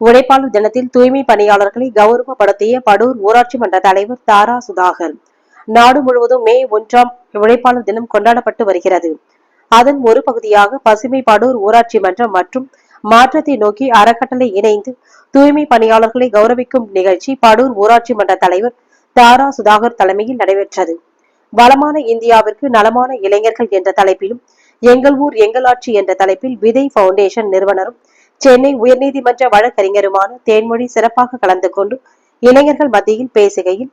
உழைப்பாளர் தினத்தில் தூய்மை பணியாளர்களை கௌரவப்படுத்திய படூர் ஊராட்சி மன்ற தலைவர் தாரா சுதாகர். நாடு முழுவதும் மே ஒன்றாம் உழைப்பாளர் தினம் கொண்டாடப்பட்டு வருகிறது. அதன் ஒரு பகுதியாக பசுமை படூர் ஊராட்சி மன்றம் மற்றும் மாற்றத்தை நோக்கி அறக்கட்டளை இணைந்து தூய்மை பணியாளர்களை கௌரவிக்கும் நிகழ்ச்சி படூர் ஊராட்சி மன்ற தலைவர் தாரா சுதாகர் தலைமையில் நடைபெற்றது. வளமான இந்தியாவிற்கு நலமான இளைஞர்கள் என்ற தலைப்பிலும் எங்கள் ஊர் எங்கள் ஆட்சி என்ற தலைப்பில் விதை பவுண்டேஷன் நிறுவனரும் சென்னை உயர்நீதிமன்ற வழக்கறிஞருமான தேன்மொழி சிறப்பாக கலந்து கொண்டு இளைஞர்கள் மத்தியில் பேசுகையில்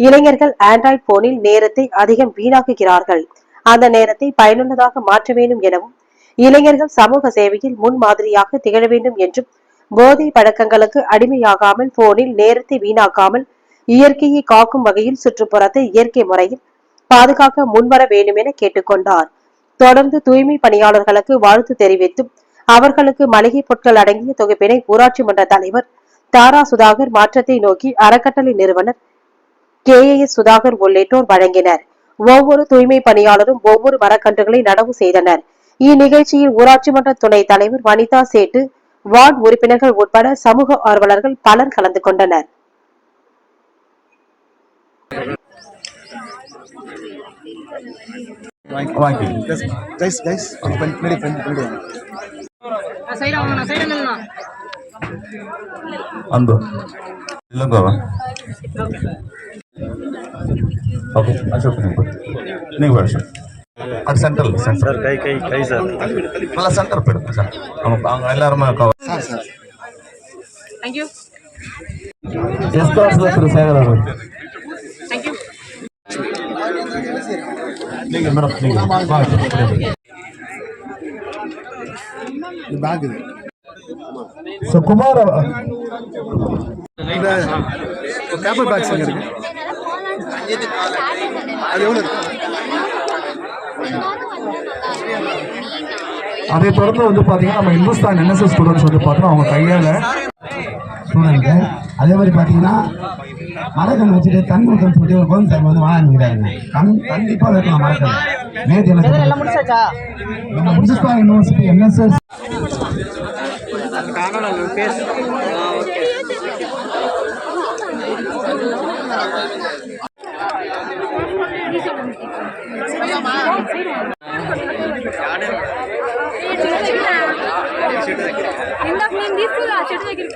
இளைஞர்கள் ஆண்ட்ராய்ட் போனில் நேரத்தை அதிகம் வீணாக்குகிறார்கள். அந்த நேரத்தை பயனுள்ளதாக மாற்ற வேண்டும் எனவும் இளைஞர்கள் சமூக சேவையில் முன் மாதிரியாக திகழ வேண்டும் என்றும் போதை பழக்கங்களுக்கு அடிமையாகாமல் போனில் நேரத்தை வீணாக்காமல் இயற்கையை காக்கும் வகையில் சுற்றுப்புறத்தை இயற்கை முறையில் பாதுகாக்க முன்வர வேண்டும் என கேட்டுக்கொண்டார். தொடர்ந்து தூய்மை பணியாளர்களுக்கு வாழ்த்து தெரிவித்தும் அவர்களுக்கு மளிகை பொருட்கள் அடங்கிய தொகுப்பினை ஊராட்சி மன்ற தலைவர் தாரா சுதாகர் மாற்றத்தை நோக்கி அறக்கட்டளை நிறுவனர் கே எஸ் சுதாகர் உள்ளிட்டோர் வழங்கினர். ஒவ்வொரு தூய்மை பணியாளரும் ஒவ்வொரு மரக்கன்றுகளை நடவு செய்தனர். இந்நிகழ்ச்சியில் ஊராட்சி மன்ற துணைத் தலைவர் வனிதா சேட்டு வார்டு உறுப்பினர்கள் உட்பட சமூக ஆர்வலர்கள் பலர் கலந்து கொண்டனர். வாங்கி கைஸ் கைஸ் பின்னாடி அன்பு இல்லைங்க ஓகே அசோக் நீங்கள் அசோக் అది సెంటర్ సెంటర్ కై కై కై సార్ మళ్ళీ సెంటర్ పెడుతుంది sir ఎల్లారమ్మా sir sir thank you S class sir Sagar గారు థ్యాంక్ యూ మేడం இது. பேக் இது ஸோ குமார் பேப்பர் பேக்ஸ் எவ்வளோ அதை தொடர்ந்து வந்து பார்த்தீங்கன்னா நம்ம இந்துஸ்தான் என்எஸ்எஸ் ஸ்டூடெண்ட்ஸ் வந்து பார்த்தோம் அவங்க கையால் ஸ்டூடெண்ட்டு அதே மாதிரி பார்த்தீங்கன்னா மரக்கன் வச்சுட்டு தன்முகம் சொல்லிட்டு ஒரு கோவிந்த் சார் வந்து வாங்கிக்கிறாருங்க கண் கண்டிப்பாக இருக்கணும் மரக்கன் நேற்று எனக்கு முடிச்சாச்சா நம்ம இந்துஸ்தான் யூனிவர்சிட்டி என்எஸ்எஸ் ఇందాక నేను తీసుకురా చెట్టు దగ్గరికి